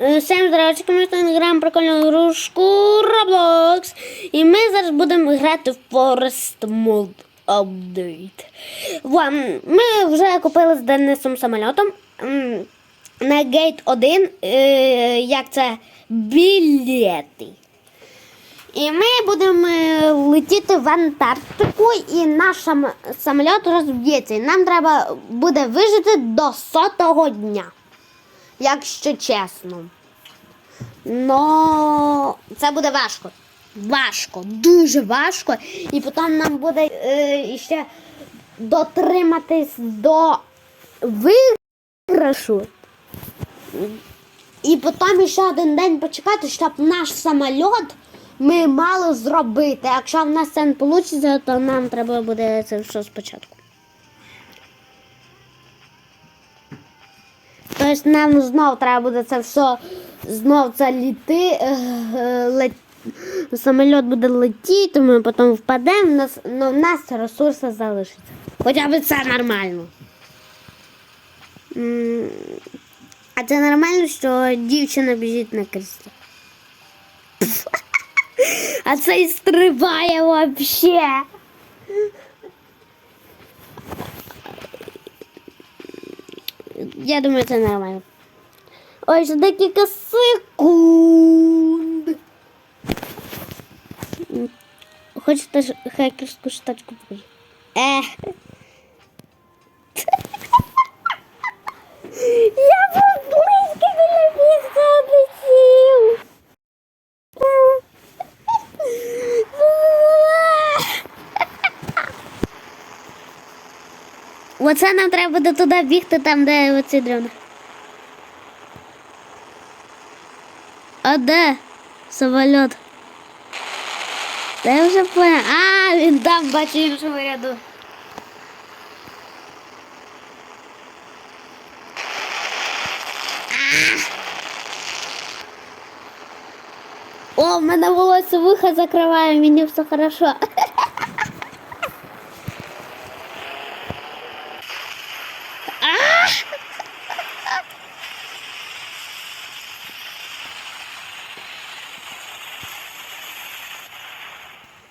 Всім здравствуйте, ми сьогодні граємо прикольну грушку Roblox. І ми зараз будемо грати в Forest Mode Update. Во, Ми вже купили з Денисом самольотом м, на Gate 1, е, як це білети. І ми будемо е, летіти в Антарктику, і наш сам- самоліт розб'ється. І нам треба буде вижити до сотого дня. Якщо чесно. Но це буде важко. Важко, дуже важко. І потім нам буде е, ще дотриматись до виграшу. І потім ще один день почекати, щоб наш самоліт ми мали зробити. Якщо в нас це не вийде, то нам треба буде це все спочатку. Тобто нам знов треба буде це все знов це літи. е, е, лет... Самоліт буде летіти, ми потім впадемо, нас, ну, в нас ресурси залишаться. Хоча б це нормально. А це нормально, що дівчина біжить на кресті. А це і стрибає вообще. Я думаю, це нормально. Ой, ще декілька секунд. Хочете хакерську штачку покажу? Е. Оце нам треба буде туди бігти, там, де оці дрона. А де самоліт? Я вже понял. А, він там бачу іншого ряду. О, в мене волосся вуха закриває, мені все хорошо.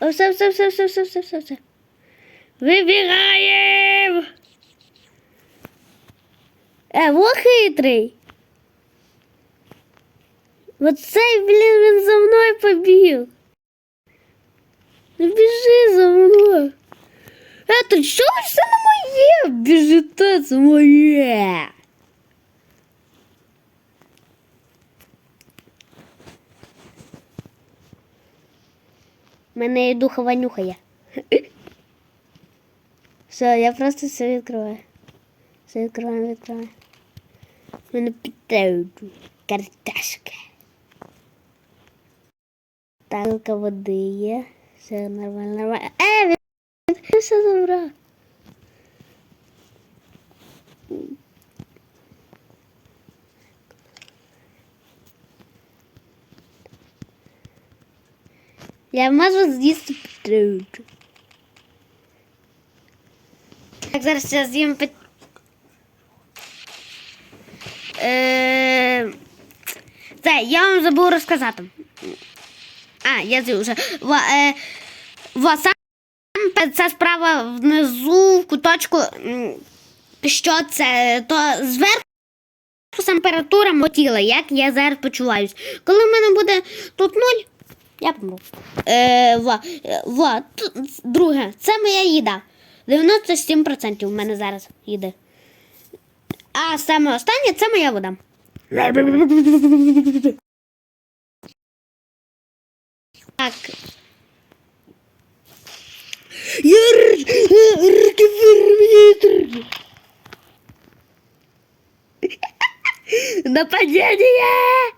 все, все, все, все, все, все, все, все. Вибігаємо. Е, во хитрий. Оцей, блін, він за мною побіг. Не біжи за мною. Е, то чого ж це не моє? Біжите, це моє. Мене духова нюхає. Все, я просто все відкриваю. Все відкриваю, відкриваю. Мене питають карташка. Талка води є. Все нормально, нормально. Е, він все забрав. Я можу з'їсти петрушку. Так, зараз я з'їм пет... Е... Це, я вам забув розказати. А, я з'їв вже. Ва, е... Ва, сам справа внизу в куточку, що це, то зверху температура мого тіла, як я зараз почуваюсь. Коли в мене буде тут нуль, я помру. Е, во, е, во, друге, це моя їда. 97% в мене зараз їде. А саме останнє це моя вода. Так. Нападение!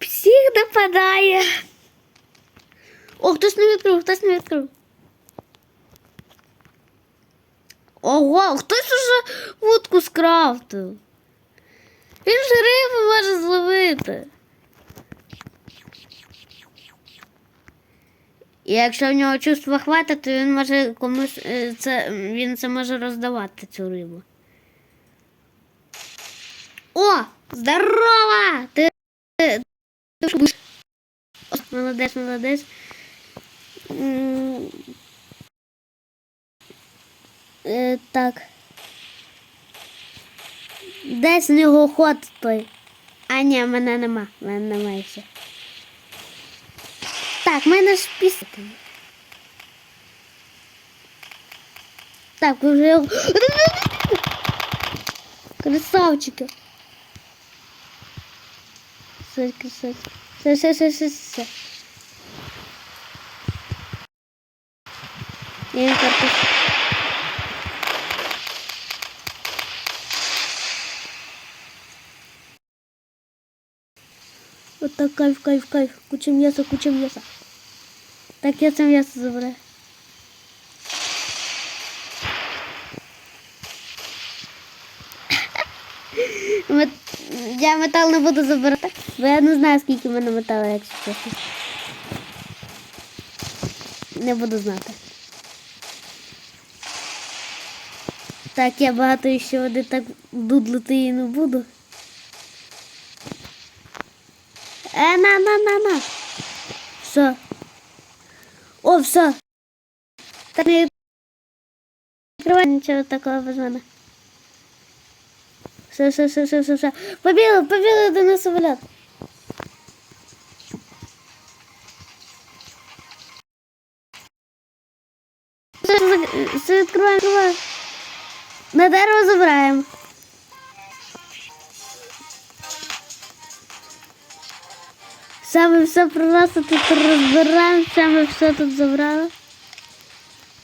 Псих нападає. О, хтось не відкрив, хтось не відкрив. Ого, хтось уже вудку скрафтив. Він же рибу може зловити. І якщо в нього чувства хватить, то він може комусь е, це він це може роздавати цю рибу. Здорово! Ти, ти, Молодець, молодець. Е, так. Десь в нього ход той. А ні, мене нема. Мене немає ще. Так, в мене ж пісня. Так, його- Красавчики. Все. Все, все, все, все, все. Я їм карту. Вот так кайф, кайф, кайф. Куча мяса, куча мяса. Так, я це м'ясо забираю. Я метал не буду забирати, бо я не знаю, скільки в мене металу, якщо чесно. Не буду знати. Так, я багато ще води так дудлити і не буду. Е, на, на, на, на. Все. О, все. Так не відкривай нічого такого без мене. Все, все, все, все, все, все. Побігли, побігли до нас самоліт. Все, все, все відкриваємо, відкриваємо. На дерево забираємо. Саме все просто тут розбираємо, саме все тут забрали.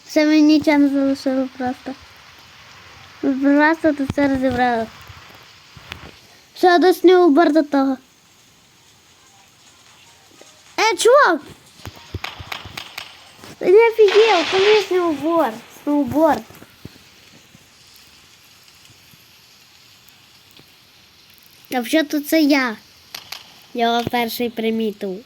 Все ми нічого не залишили просто. Просто тут все розібрали. Все, до снігу до того. Е, чувак! Ти не офігел, там є сноуборд. Сноуборд. А тут це я? Я перший примітив.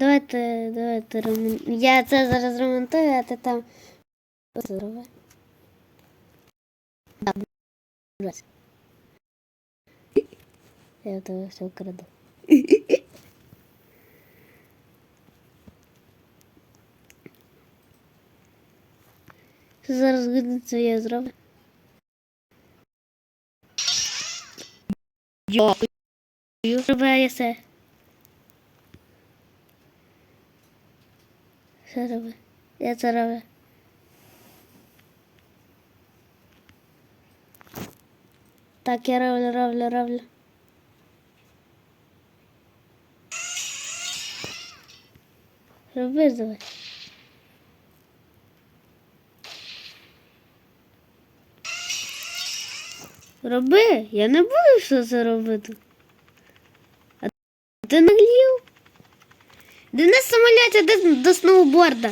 Давайте, давайте ремон... Я це зараз ремонтую, а ти там зроби. Да. Я тебе все вкраду. Зараз годиться я зроблю. Дякую. Зробляю все. Все роблю. Я це роблю. Так, я роблю, роблю, роблю. Роби давай. Роби, я не буду все це робити. А ти наглів? Де на самоліті, де до сноуборда?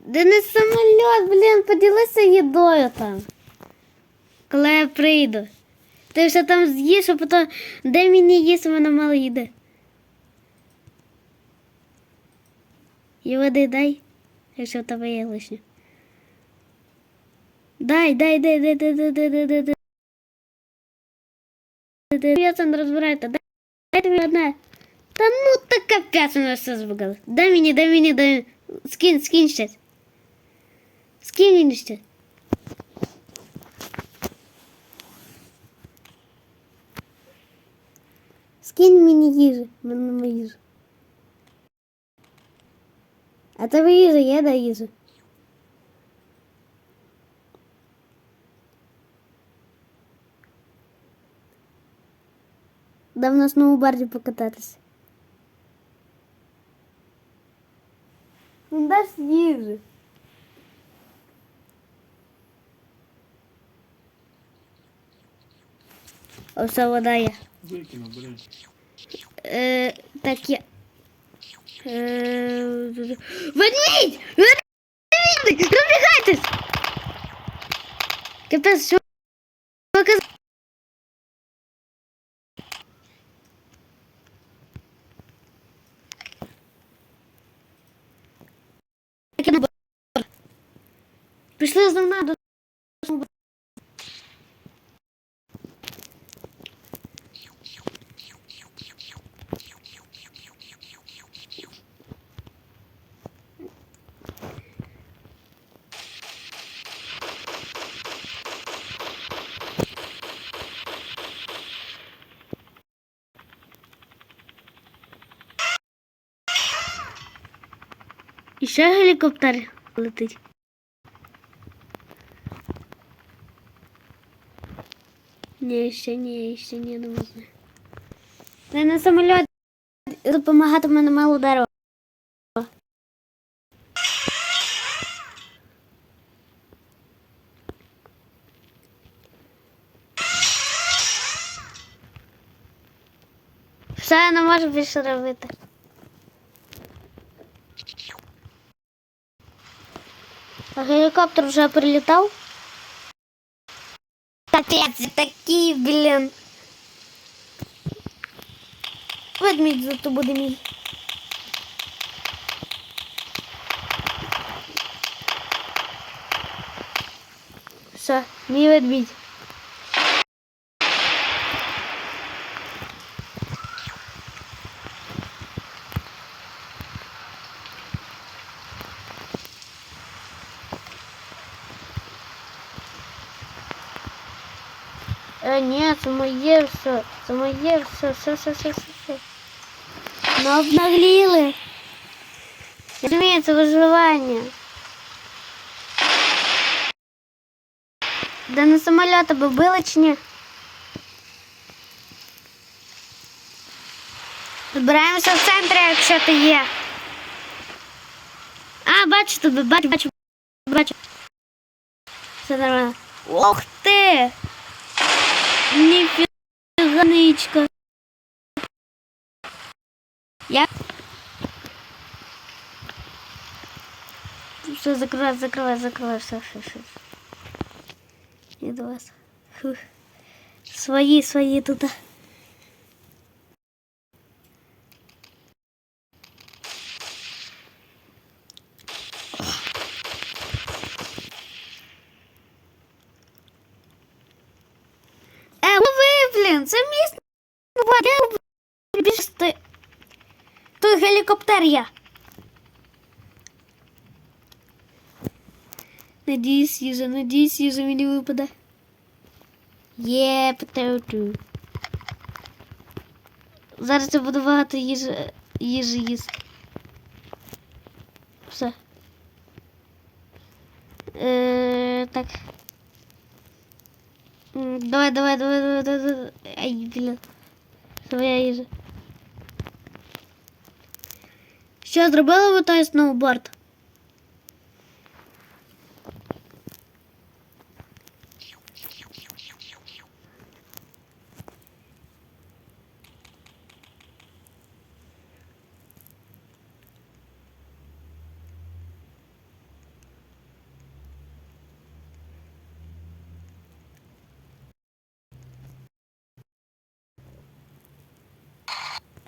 Де не самоліт, блін, поділися їдою там. Коли я прийду. Ти все там з'їш, а потім де мені їсти, в мене мало їди. І води дай, якщо в тебе є лишнє. Дай, дай, дай, дай, дай, дай, дай, дай, дай, дай. дай. Я сам розбирайте, дай, дай мені одне. Та ну так капець мене все збагали. Дай мені, дай мені, дай мені. Скинь, скинь щось. Скинь мені щось. Скинь мені їжі, в мене нема їжі. А тебе їжа є, да їжа. Дав на сноуборді покататися. Він дасть їжі. Оце вода є. Викину, бери. Е, так я. Верніть! Верніть! Розбігайтесь! Капець, що показав? Пішли з нами надо. І ще гелікоптер летить. Ні, ще ні, ще ні, не можна. Це на самоліт допомагатиме на малу дерево. Все, я не можу більше робити. А гелікоптер вже прилітав? Капець, такий, блін. Ведмідь зато буде мій. Все, мій ведмідь. Е, ні, це моє все. Це моє все, все, все, все, все. все. Ми обнагліли. Я розумію, це виживання. Де на самоліт аби били чи ні? Збираємося в центрі, якщо ти є. А, бачу тебе, бачу, бачу, бачу. Все нормально. Ох ти! Ніфіга ничка. Я. Все, закрывай, закрывай, закрывай, все, все, все. До вас. Фух. Свои, свои тут. Гелікоптер я. Надіюсь, їжа, надіюсь, їжа мені випаде. Є, потеуту. Зараз я буду багато їжі, їжі їсти. Все. Е, так. Давай, давай, давай, давай, давай, давай. Ай, блін. Своя їжа. Що, зробили ви той сноуборд?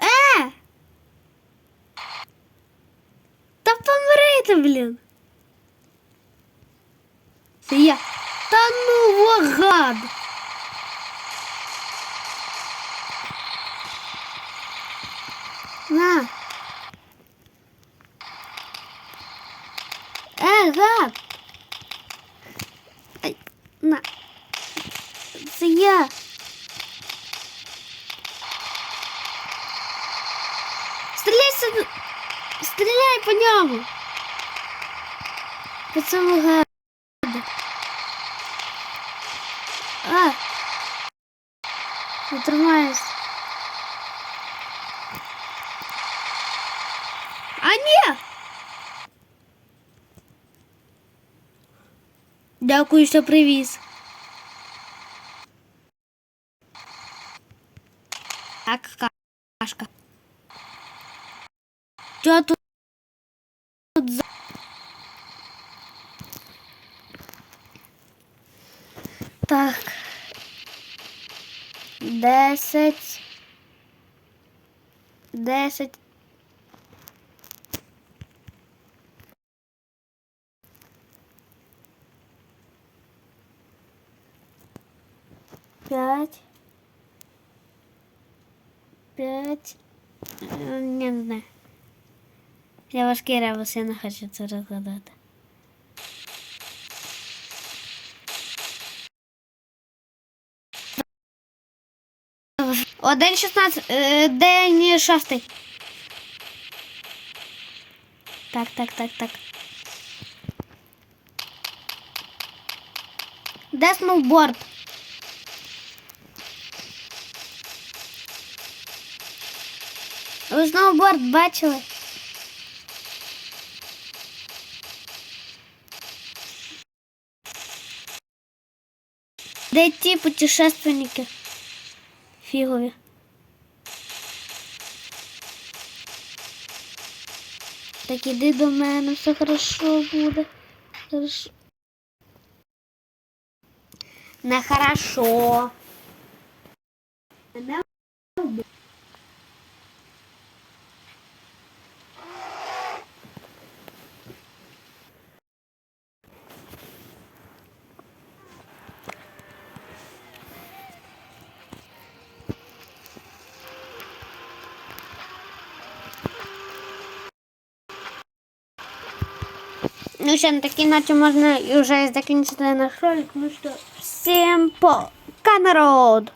Е! Та помрите, блін. Це я. Та ну вагад. На. Е, гад. Ай, на. Це я. Стріляй сюди. Стріляй по ньому. По цьому гаду. А. Не тримаюсь. А ні! Дякую, що привіз. Так, кашка. Що тут? 11, 10, пять, пять, э, не знаю. Я важкі ребуси не хочу це розгадати. О, день 16, е, день шостий. Так, так, так, так. Де сноуборд? Ви сноуборд бачили? Де ті путешественники? Фігові. Так іди до мене, все хорошо буде. Хорошо. Не хорошо. Ну на такій іначе можна вже закінчити наш ролик. Ну що, всім пока, народ!